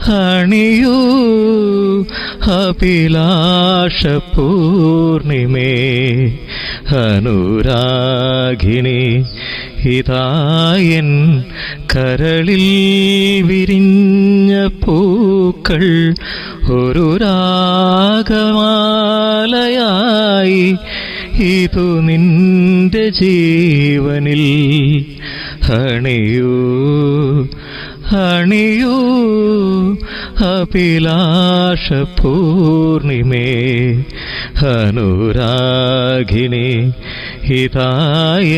ഹണിയൂ അഭിലാഷ പൂർണിമേ. അനുരാഗിണി ഇതായൻ കരളിൽ വിരിഞ്ഞ പൂക്കൾ ഒരു രാഗമാലയായി ഇതു നിന്റെ ജീവനിൽ. ഹണിയൂ ഹണിയൂ അഭിലാഷ പൂർണിമേ. ഹനുരാഗിണി ഹിതായ